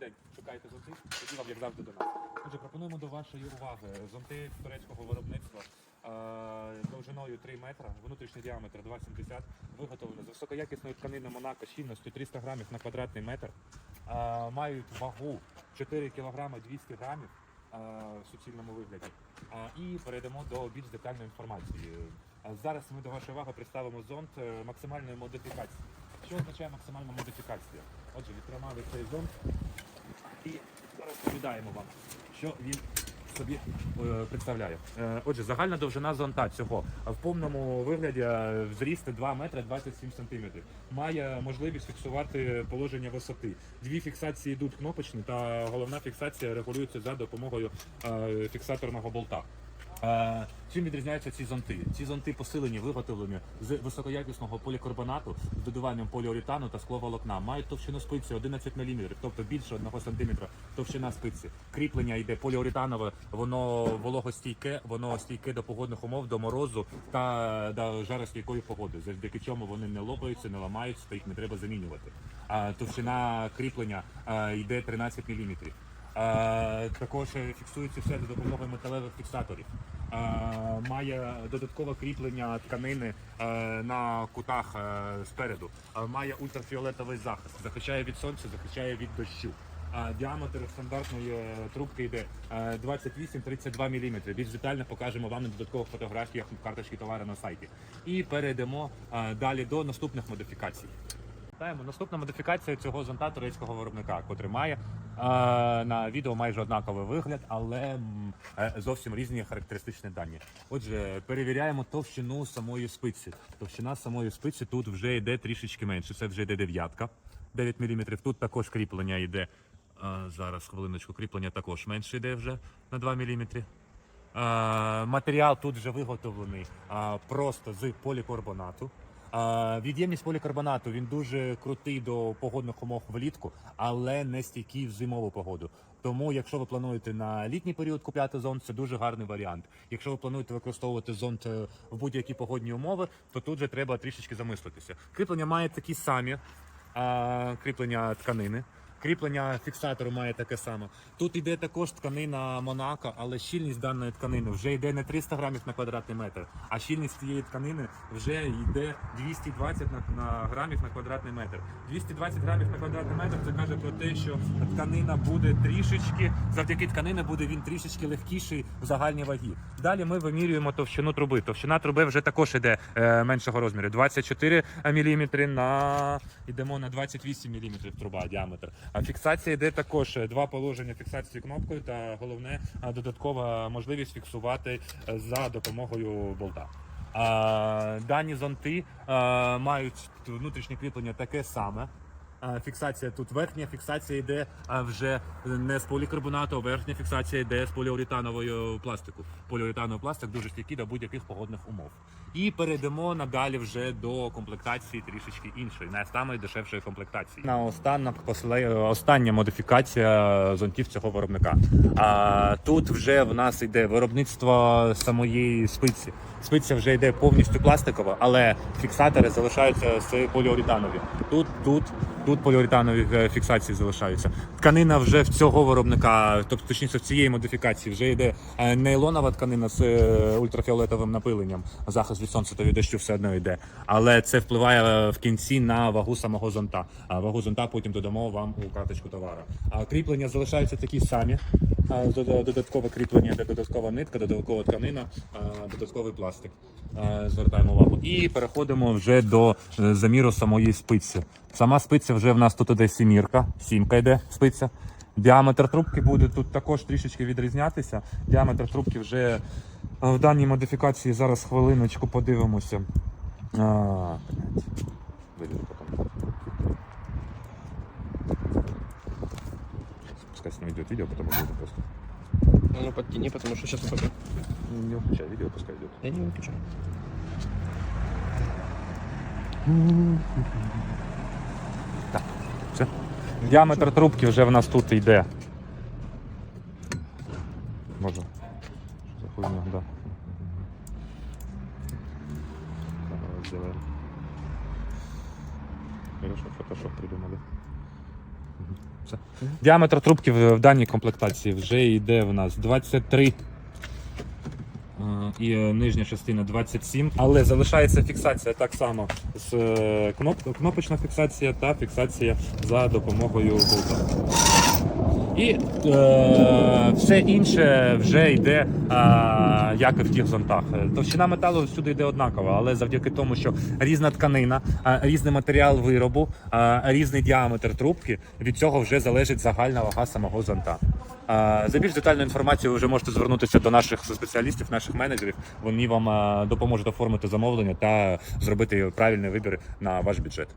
день шукаєте зонти, тоді вам як завжди до нас. Отже, пропонуємо до вашої уваги зонти турецького виробництва е, довжиною 3 метра, внутрішній діаметр 2,70, виготовлено з високоякісної тканини Монако щільністю 300 грамів на квадратний метр. Е, мають вагу 4 кг 200 грамів е, в суцільному вигляді. І перейдемо до більш детальної інформації. Зараз ми до вашої уваги представимо зонд е, максимальної модифікації. Що означає максимальна модифікація? Отже, відтримали цей зонд і розповідаємо вам, що він собі е, представляє. Е, Отже, загальна довжина зонта цього в повному вигляді зрісти 2 метри 27 сантиметрів. Має можливість фіксувати положення висоти. Дві фіксації йдуть кнопочні, та головна фіксація регулюється за допомогою е, фіксаторного болта. Е, Чим відрізняються ці зонти? Ці зонти посилені, виготовлені з високоякісного полікарбонату з додаванням поліуретану та скловолокна. Мають товщину спиці 11 мм, тобто більше 1 см товщина спиці. Кріплення йде поліуретанове, воно вологостійке, воно стійке до погодних умов, до морозу та до жаростійкої погоди. Завдяки чому вони не лопаються, не ламаються, та їх не треба замінювати. А товщина кріплення е, йде 13 мм. Е, Також фіксується все за допомогою металевих фіксаторів. Е, Має додаткове кріплення тканини е, на кутах е, спереду. Має ультрафіолетовий захист, захищає від сонця, захищає від дощу. Діаметр стандартної трубки йде е, 28-32 мм. Більш детально покажемо вам на додаткових фотографіях карточки товару на сайті. І перейдемо далі до наступних модифікацій. Вітаємо. Наступна модифікація цього зонта турецького виробника, котрий має е, на відео майже однаковий вигляд, але е, зовсім різні характеристичні дані. Отже, перевіряємо товщину самої спиці. Товщина самої спиці тут вже йде трішечки менше. Це вже йде дев'ятка, 9 мм. Тут також кріплення йде. е, зараз хвилиночку, кріплення також менше йде вже на 2 мм. Е, Матеріал тут вже виготовлений е, просто з полікарбонату. Від'ємність полікарбонату він дуже крутий до погодних умов влітку, але не стійкий в зимову погоду. Тому, якщо ви плануєте на літній період купляти зонт, це дуже гарний варіант. Якщо ви плануєте використовувати зонт е, в будь-які погодні умови, то тут же треба трішечки замислитися. Кріплення має такі самі а, кріплення тканини. Кріплення фіксатору має таке саме. Тут йде також тканина Монако, але щільність даної тканини вже йде не 300 грамів на квадратний метр, а щільність цієї тканини вже йде 220 на, на грамів на квадратний метр. 220 грамів на квадратний метр це каже про те, що тканина буде трішечки, завдяки тканини буде він трішечки легкіший в загальній вагі. Далі ми вимірюємо товщину труби. Товщина труби вже також іде е, меншого розміру. 24 мм на йдемо на 28 мм труба діаметр. А фіксація йде також два положення фіксації кнопкою та головне додаткова можливість фіксувати е, за допомогою болта. Дані зонти мають внутрішнє кріплення таке саме. Фіксація тут верхня фіксація йде вже не з полікарбонату, а верхня фіксація йде з поліуретанової пластику. Поліуретановий пластик дуже стійкий до будь-яких погодних умов. І перейдемо надалі вже до комплектації трішечки іншої, не самої дешевшої комплектації. На после- остання модифікація зонтів цього виробника. А тут вже в нас йде виробництво самої спиці. Спиця вже йде повністю пластикова, але фіксатори залишаються з поліуретанові. Тут, тут, тут поліуретанові е, фіксації залишаються. Тканина вже в цього виробника, тобто точніше в цієї модифікації, вже йде е, нейлонова тканина з е, ультрафіолетовим напиленням. Захист від сонця та від дощу все одно йде. Але це впливає в кінці на вагу самого зонта. А вагу зонта потім додамо вам у карточку товару. А кріплення залишаються такі самі. Додаткове кріплення, де додаткова нитка, додаткова тканина, додатковий пластик. Звертаємо увагу. І переходимо вже до е, заміру самої спиці. Сама спиця вже в нас тут іде сімірка, сімка йде спиця. Діаметр трубки буде тут також трішечки відрізнятися. Діаметр трубки вже е, в даній модифікації зараз хвилиночку подивимося. А, Пускай с ним идет видео, потом будет просто. А ну подтяни, потому что сейчас мы Не, не выключай видео, пускай идет. Я не выключаю. Так, все. Діаметр трубки вже в нас тут йде. Може. Що за хуйня, да. Сделаем. Хорошо, фотошоп придумали. Все. Діаметр трубки в, даній комплектації вже йде в нас 23. е, І е, нижня частина 27, але залишається фіксація так само з е, кноп, кнопочна фіксація та фіксація за допомогою болта. І е, все інше вже йде е, як і в тих зонтах. Товщина металу всюди йде однакова, але завдяки тому, що різна тканина, е, різний матеріал виробу, е, різний діаметр трубки, від цього вже залежить загальна вага самого зонта. Е, За більш детальну інформацію ви вже можете звернутися до наших спеціалістів, наших менеджерів. Вони вам е, допоможуть оформити замовлення та зробити правильний вибір на ваш бюджет.